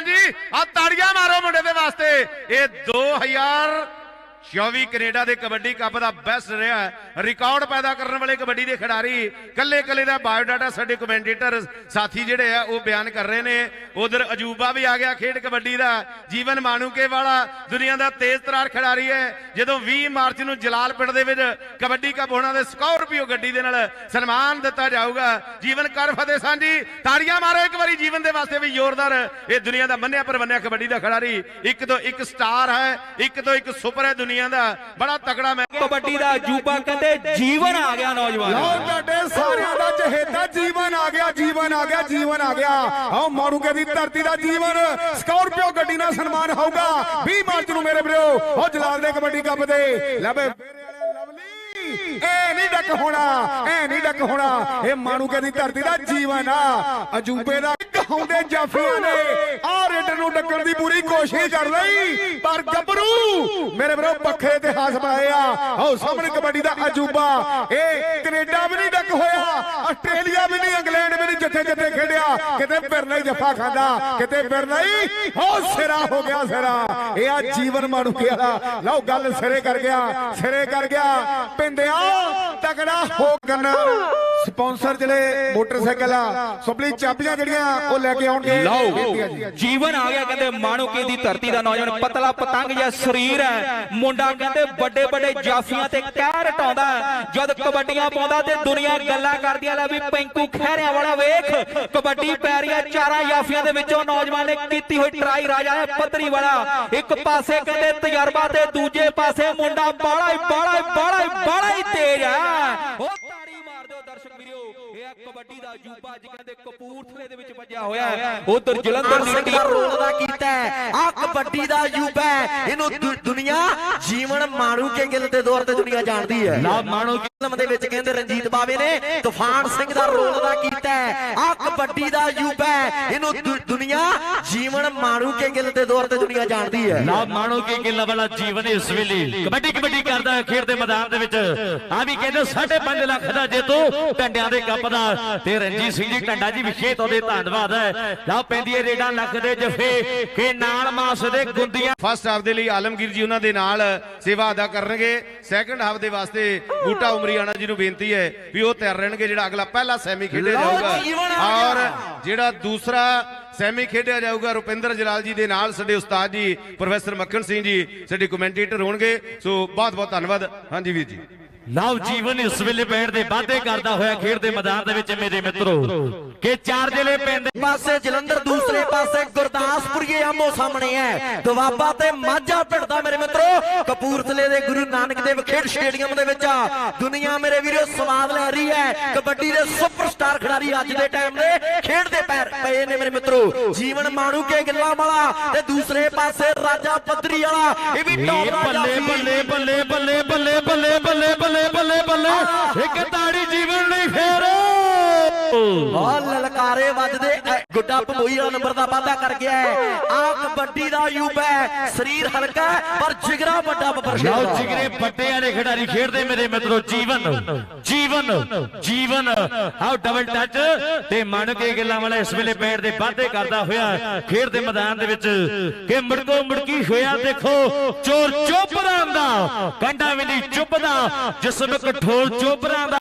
ਹਾਂਜੀ। ਆ ਤਾੜੀਆਂ ਮਾਰੋ ਮੁੰਡੇ ਦੇ ਵਾਸਤੇ। ਇਹ 2000 24 ਕੈਨੇਡਾ ਦੇ ਕਬੱਡੀ ਕੱਪ ਦਾ ਬੈਸਟ ਰਿਹਾ ਰਿਕਾਰਡ ਪੈਦਾ ਕਰਨ ਵਾਲੇ ਕਬੱਡੀ ਦੇ ਖਿਡਾਰੀ ਕੱਲੇ ਕੱਲੇ ਦਾ ਬਾਇਓਡਾਟਾ ਸਾਡੇ ਕਮੈਂਟੇਟਰ ਸਾਥੀ ਜਿਹੜੇ ਆ, ਉਹ ਬਿਆਨ ਕਰ ਰਹੇ ਨੇ। ਉਧਰ ਅਜੂਬਾ ਵੀ ਆ ਗਿਆ ਖੇਡ ਕਬੱਡੀ ਦਾ। ਜੀਵਨ ਮਾਨੂਕੇ ਵਾਲਾ ਦੁਨੀਆ ਦਾ ਤੇਜ਼ ਤਰਾਰ ਖਿਡਾਰੀ ਹੈ। ਜਦੋਂ 20 ਮਾਰਚ ਨੂੰ ਜਲਾਲ ਪਿੰਡ ਦੇ ਵਿੱਚ ਕਬੱਡੀ ਕੱਪ ਹੋਣਾ ਦੇ ਸਕਾਰਪੀਓ ਗੱਡੀ ਦੇ ਨਾਲ ਸਨਮਾਨ ਦਿੱਤਾ ਜਾਊਗਾ। ਜੀਵਨ ਕਰ ਫਤਿਹ ਸਾਂਝੀ। ਤਾੜੀਆਂ ਮਾਰੋ ਇੱਕ ਵਾਰੀ ਜੀਵਨ ਦੇ ਵਾਸਤੇ ਵੀ ਜ਼ੋਰਦਾਰ। ਇਹ ਦੁਨੀਆ ਦਾ ਮੰਨਿਆ ਪਰਵੰਨਿਆ ਕਬੱਡੀ ਦਾ ਖਿਡਾਰੀ ਇੱਕ ਤੋਂ ਇੱਕ ਸਟਾਰ ਹੈ, ਇੱਕ ਤੋਂ ਇੱਕ ਸੁਪਰ ਹੈ। ਦੁਨੀਆ ਦਾ ਬੜਾ ਤਕੜਾ ਮੈਂ ਕਬੱਡੀ ਦਾ ਅਜੂਬਾ ਕਹਿੰਦੇ ਜੀਵਨ ਆ ਗਿਆ ਨੌਜਵਾਨ। ਲਓ ਤੁਹਾਡੇ ਸਾਰਿਆਂ ਦਾ ਚਹੇਤਾ ਜੀਵਨ ਆ ਗਿਆ ਜੀਵਨ ਆ ਗਿਆ ਜੀਵਨ ਆ ਗਿਆ। ਆਓ ਮਾਰੂਗੇ ਦੀ ਧਰਤੀ ਦਾ ਜੀਵਨ। ਸਕਾਰਪੀਓ ਗੱਡੀ ਨਾਲ ਸਨਮਾਨ ਹੋਊਗਾ। 20 ਮਾਰਚ ਨੂੰ ਮੇਰੇ ਵੀਰੋ ਉਹ ਜਲਾਲ ਦੇ ਕਬੱਡੀ ਕੱਪ ਦੇ। ਲੈ ਬੇ ਐ ਨਹੀਂ ਡੱਕ ਹੋਣਾ ਐ ਨਹੀਂ ਡੱਕ ਹੋਣਾ। ਇਹ ਮਾਰੂਗੇ ਦੀ ਧਰਤੀ ਦਾ ਜੀਵਨ ਆ। ਅਜੂਬੇ ਦਾ ਕਹਾਉਂਦੇ ਜਾਫੀਆਂ ਨੇ। ਆ ਰੇਡਰ ਨੂੰ ਡੱਕਣ ਦੀ ਪੂਰੀ ਕੋਸ਼ਿਸ਼ ਕਰ ਲਈ ਪਰ ਮੇਰੇ ਵੀਰੋ ਪੱਖੇ ਇਤਿਹਾਸ ਬਣਾਏ ਆ। ਆਓ ਸਾਹਮਣੇ ਕਬੱਡੀ ਦਾ ਅਜੂਬਾ। ਇਹ ਕੈਨੇਡਾ ਵੀ ਨਹੀਂ ਡੱਕ ਹੋਇਆ। ਆਸਟ੍ਰੇਲੀਆ ਵੀ ਨਹੀਂ, ਇੰਗਲੈਂਡ ਵੀ ਨਹੀਂ ਜਿੱਥੇ ਜਿੱਥੇ ਖੇਡਿਆ। ਕਿਤੇ ਫਿਰ ਨਹੀਂ ਜੱਫਾ ਖਾਂਦਾ, ਕਿਤੇ ਫਿਰ ਨਹੀਂ ਹੋ ਸਿਰਾ ਹੋ ਗਿਆ ਸਿਰਾ। ਇਹ ਆ ਜੀਵਨ ਮਾਣੂ ਵਾਲਾ। ਲਓ ਗੱਲ ਸਿਰੇ ਕਰ ਗਿਆ, ਸਿਰੇ ਕਰ ਗਿਆ। ਪਿੰਦਿਆ ਤਕੜਾ ਹੋ ਗੰਨਾ। ਸਪਾਂਸਰ ਜਿਹੜੇ ਮੋਟਰਸਾਈਕਲ ਆ ਸਭਲੀ ਚਾਬੀਆਂ ਜਿਹੜੀਆਂ ਉਹ ਲੈ ਕੇ ਆਉਣਗੇ। ਲਓ ਜੀਵਨ ਆ ਗਿਆ ਕਹਿੰਦੇ ਮਾਣੂਕੇ ਦੀ ਧਰਤੀ ਦਾ ਨੌਜਵਾਨ ਪਤਲਾ ਪਤੰਗ ਜਿਹਾ ਸਰੀਰ ਹੈ। ਮੁੰਡਾ ਕਹਿੰਦੇ ਵੱਡੇ ਵੱਡੇ ਜਾਫੀਆਂ ਤੇ ਕਹਿ ਰਟਾਉਂਦਾ। ਜਦ ਕਬੱਡੀਆਂ ਪਾਉਂਦਾ ਤੇ ਦੁਨੀਆ ਗੱਲਾਂ ਕਰਦੀ ਆ ਲੈ ਵੀ ਪੈਂਕੂ ਖਹਿਰਿਆਂ ਵਾਲਾ ਵੇਖ। ਕਬੱਡੀ ਪੈ ਰਹੀ ਹੈ ਚਾਰਾਂ ਜਾਫੀਆਂ ਦੇ ਵਿੱਚੋਂ ਨੌਜਵਾਨ ਨੇ ਕੀਤੀ ਹੋਈ ਟਰਾਈ ਰਾਜਾ ਹੈ ਪੱਧਰੀ ਵਾਲਾ। ਇੱਕ ਪਾਸੇ ਕਹਿੰਦੇ ਤਜਰਬਾ ਤੇ ਦੂਜੇ ਪਾਸੇ ਮੁੰਡਾ ਬਾਲਾ ਹੀ ਬਾਲਾ ਹੀ ਬਾਲਾ ਹੀ ਬਾਲਾ ਹੀ ਤੇਜ਼ ਹੈ। ਅਜੂਬਾ ਅੱਜ ਕਹਿੰਦੇ ਕਪੂਰਥਲੇ ਦੇ ਵਿੱਚ ਵੱਜਿਆ ਹੋਇਆ ਹੈ। ਉਧਰ ਜਲੰਧਰ ਦੀ ਟੀਮ ਰੋਲ ਦਾ ਕੀਤਾ ਆ ਕਬੱਡੀ ਦਾ ਹੈ। ਇਹਨੂੰ ਦੁਨੀਆ ਜੀਵਨ ਮਾਣੂ ਕੇ ਗਿੱਲ ਦੇ ਦੌਰ ਤੇ ਦੁਨੀਆ ਜਾਣਦੀ ਹੈ। ਨਾ ਮਾਣੂ ਫਿਲਮ ਦੇ ਵਿੱਚ ਕਹਿੰਦੇ ਰਣਜੀਤ ਬਾਵੇ ਨੇ ਤੂਫਾਨ ਸਿੰਘ ਦਾ ਰੋਲ ਦਾ ਕੀਤਾ ਆ ਕਬੱਡੀ ਦਾ ਹੈ। ਇਹਨੂੰ ਦੁਨੀਆ ਜੀਵਨ ਮਾਣੂ ਕੇ ਗਿੱਲ ਦੇ ਦੌਰ ਤੇ ਦੁਨੀਆ ਜਾਣਦੀ ਹੈ। ਨਾ ਮਾਣੋ ਕਿ ਗਿੱਲਾ ਵਾਲਾ ਜੀਵਨ ਇਸ ਵੇਲੇ। ਕਬੱਡੀ ਕਬੱਡੀ ਕਰਦਾ ਹੈ ਖੇਡ ਦੇ ਮੈਦਾਨ ਦੇ ਵਿੱਚ। ਆ ਵੀ ਕਹਿੰਦੇ 5.5 ਲੱਖ ਦਾ ਜੇਤੂ ਟੰਡਿਆਂ ਦੇ ਕੱਪ ਦਾ। ਤੇ ਰਣਜੀਤ ਸਿੰਘ ਜੀ ਟੰਡਾ ਜੀ ਵਿਸ਼ੇ ਤੋਂ ਦੇ ਧੰਨਵਾਦ ਹੈ। ਲਾ ਪੈਂਦੀ ਹੈ ਰੇਡਾਂ ਲੱਖ ਦੇ ਜਫੇ ਕਿ ਨਾਲ ਮਾਸ ਦੇ ਗੁੰਦੀਆਂ। ਫਸਟ ਹਾਫ ਦੇ ਲਈ ਆਲਮਗੀਰ ਜੀ ਉਹਨਾਂ ਦੇ ਨਾਲ ਸੇਵਾ ਅਦਾ ਕਰਨਗੇ। ਸੈਕੰਡ ਹਾਫ ਦੇ ਵਾਸਤੇ ਬੂਟਾ ਉਮਰੀਆਣਾ ਜੀ ਨੂੰ ਬੇਨਤੀ ਹੈ ਵੀ ਉਹ ਤਿਆਰ ਰਹਿਣਗੇ ਜਿਹੜਾ ਅਗਲਾ ਪਹਿਲਾ ਸੈਮੀ ਖੇਡਿਆ ਜਾਊਗਾ। ਔਰ ਜਿਹੜਾ ਦੂਸਰਾ ਸੈਮੀ ਖੇਡਿਆ ਜਾਊਗਾ ਰੁਪਿੰਦਰ ਜਲਾਲ ਜੀ ਦੇ ਨਾਲ ਸਾਡੇ ਉਸਤਾਦ ਜੀ ਪ੍ਰੋਫੈਸਰ ਮੱਖਣ ਸਿੰਘ ਜੀ ਸਾਡੇ ਕਮੈਂਟੇਟਰ ਹੋਣਗੇ। ਸੋ ਬਹੁਤ ਬਹੁਤ ਧੰਨਵਾਦ। ਹਾਂਜੀ ਵੀਰ ਜੀ। ਲਵ ਜੀਵਨ ਇਸ ਵੇਲੇ ਬੈਠ ਦੇ ਵਾਅਦੇ ਕਰਦਾ ਹੋਇਆ ਖੇਡ ਦੇ ਮੈਦਾਨ ਦੇ ਵਿੱਚ ਮੇਰੇ ਮਿੱਤਰੋ। ਕਿ ਚਾਰ ਜ਼ਿਲ੍ਹੇ ਪੈਂਦੇ ਪਾਸੇ ਜਲੰਧਰ, ਦੂਸਰੇ ਪਾਸੇ ਗੁਰਦਾਸਪੁਰੀਏ ਆਮੋ ਸਾਹਮਣੇ ਹੈ। ਦੁਆਬਾ ਤੇ ਮਾਝਾ ਪਿੰਡ ਮੇਰੇ ਮਿੱਤਰੋ, ਕਪੂਰਥਲੇ ਦੇ ਗੁਰੂ ਨਾਨਕ ਦੇਵ ਖੇਡ ਸਟੇਡੀਅਮ ਦੇ ਵਿੱਚ ਦੁਨੀਆ ਮੇਰੇ ਵੀਰੋ, ਸਵਾਦ ਲੈ ਰਹੀ ਹੈ। ਕਬੱਡੀ ਦੇ ਸੁਪਰਸਟਾਰ ਖਿਡਾਰੀ ਅੱਜ ਦੇ ਟਾਈਮ ਦੇ ਖੇਡ ਦੇ ਪੈਰ ਪਏ ਨੇ ਮੇਰੇ ਮਿੱਤਰੋ। ਜੀਵਨ ਮਾਣੂ ਕੇ ਗਿੱਲਾ ਵਾਲਾ ਤੇ ਦੂਸਰੇ ਪਾਸੇ ਰਾਜਾ ਪੱਧਰੀ ਵਾਲਾ, ਇਹ ਵੀ ਟੌਪ ਦਾ ਬੱਲੇ ਬੱਲੇ ਬੱਲੇ ਬੱਲੇ ਬੱਲੇ ਬੱਲੇ ਬੱਲੇ ਬੱਲੇ ਬੱਲੇ ਬੱਲੇ ਇੱਕ ਤਾੜੀ ਆ ਲਲਕਾਰੇ ਵੱਜਦੇ ਗੁੱਡਾ ਵਾਲਾ ਨੰਬਰ ਦਾ ਵਾਅਦਾ ਕਰ ਗਿਆ ਹੈ। ਆ ਕਬੱਡੀ ਦਾ ਯੂਬ ਹੈ ਸਰੀਰ ਹਲਕਾ ਪਰ ਜਿਗਰਾ ਵੱਡਾ ਬੱਬਰ ਸ਼ੇਰ। ਲਓ। ਜਿਗਰੇ ਪੱਟੇ ਵਾਲੇ ਖਿਡਾਰੀ ਖੇਡਦੇ ਮੇਰੇ ਮਿੱਤਰੋ ਜੀਵਨ ਜੀਵਨ ਜੀਵਨ। ਆਓ ਡਬਲ ਟੱਚ ਤੇ ਮੰਨ ਕੇ ਗੱਲਾਂ ਵਾਲਾ ਇਸ ਵੇਲੇ ਪੈਰ ਦੇ ਵਾਧੇ ਕਰਦਾ ਹੋਇਆ ਖੇਡ ਦੇ ਮੈਦਾਨ ਦੇ ਵਿੱਚ ਕਿ ਮੁੜਕੋ ਮੁੜਕੀ ਹੋਇਆ ਦੇਖੋ ਚੋਰ ਚੋਪਰਾਂ ਦਾ ਕੰਡਾ ਵੀ ਨਹੀਂ ਚੁੱਪਦਾ ਜਿਸਮ ਕਠੋਰ ਚੋਪਰਾਂ ਦਾ।